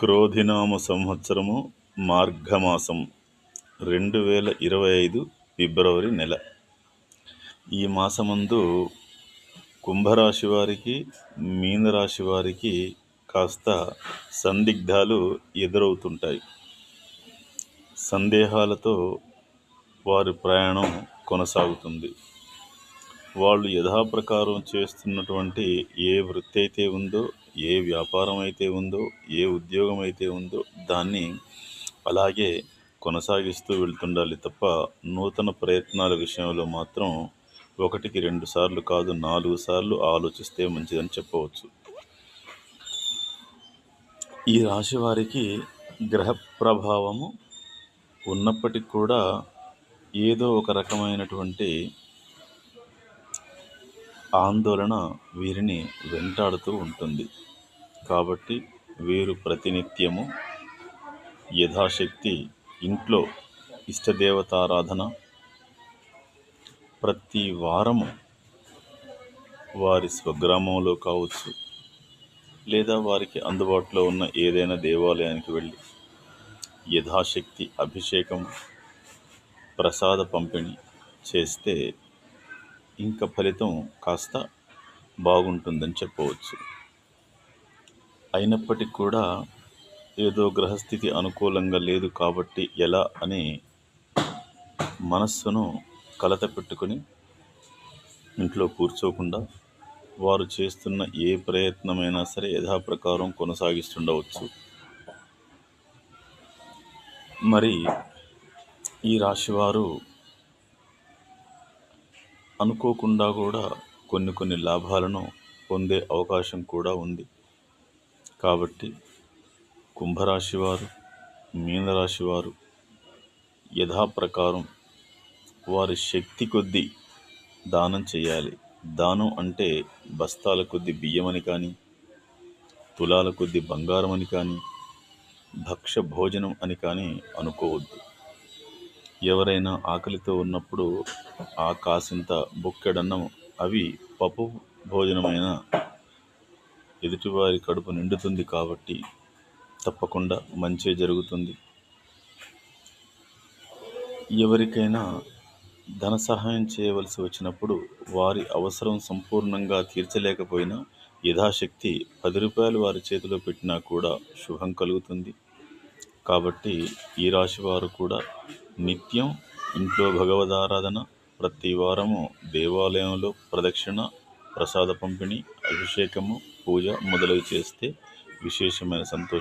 క్రోధినామ సంవత్సరము మార్ఘమాసం రెండు వేల ఇరవై ఐదు ఫిబ్రవరి నెల. ఈ మాసమందు కుంభరాశి వారికి మీనరాశి వారికి కాస్త సందిగ్ధాలు ఎదురవుతుంటాయి. సందేహాలతో వారి ప్రయాణం కొనసాగుతుంది. వాళ్ళు యథాప్రకారం చేస్తున్నటువంటి ఏ వృత్తి అయితే ఉందో ఏ వ్యాపారం అయితే ఉందో ఏ ఉద్యోగం అయితే ఉందో దాన్ని అలాగే కొనసాగిస్తూ వెళ్తుండాలి తప్ప నూతన ప్రయత్నాల విషయంలో మాత్రం ఒకటికి రెండు సార్లు కాదు నాలుగు సార్లు ఆలోచిస్తే మంచిదని చెప్పవచ్చు. ఈ రాశి వారికి గ్రహ ప్రభావము ఉన్నప్పటికి కూడా ఏదో ఒక రకమైనటువంటి ఆందోళన వీరిని వెంటాడుతూ ఉంటుంది. కాబట్టి వీరు ప్రతినిత్యము యథాశక్తి ఇంట్లో ఇష్టదేవతారాధన ప్రతి వారము వారి స్వగ్రామంలో కావచ్చు లేదా వారికి అందుబాటులో ఉన్న ఏదైనా దేవాలయానికి వెళ్ళి యథాశక్తి అభిషేకం ప్రసాద పంపిణీ చేస్తే ఇంకా ఫలితం కాస్త బాగుంటుందని చెప్పవచ్చు. అయినప్పటికీ కూడా ఏదో గ్రహస్థితి అనుకూలంగా లేదు కాబట్టి ఎలా అని మనస్సును కలత పెట్టుకొని ఇంట్లో కూర్చోకుండా వారు చేస్తున్న ఏ ప్రయత్నమైనా సరే యథాప్రకారం కొనసాగిస్తుండవచ్చు. మరి ఈ రాశివారు అనుకోకుండా కూడా కొన్ని కొన్ని లాభాలను పొందే అవకాశం కూడా ఉంది. కాబట్టి కుంభరాశి వారు మీనరాశి వారు యథాప్రకారం వారి శక్తి కొద్దీ దానం చేయాలి. దానం అంటే బస్తాల కొద్ది బియ్యమని కానీ తులాల కొద్ది బంగారం అని కానీ భక్ష భోజనం అని కానీ అనుకోవద్దు. ఎవరైనా ఆకలితో ఉన్నప్పుడు ఆ కాసింత బుక్కెడన్నం అవి పప్పు భోజనమైన ఎదుటివారి కడుపు నిండుతుంది కాబట్టి తప్పకుండా మంచి జరుగుతుంది. ఎవరికైనా ధన సహాయం చేయవలసి వచ్చినప్పుడు వారి అవసరం సంపూర్ణంగా తీర్చలేకపోయినా యథాశక్తి పది రూపాయలు వారి చేతిలో పెట్టినా కూడా శుభం కలుగుతుంది. కాబట్టి ఈ రాశి వారు కూడా నిత్యం ఇంట్లో భగవదారాధన ప్రతి వారము దేవాలయంలో ప్రదక్షిణ ప్రసాద పంపిణీ అభిషేకము పూజ మొదలగు చేస్తే విశేషమైన సంతోషం.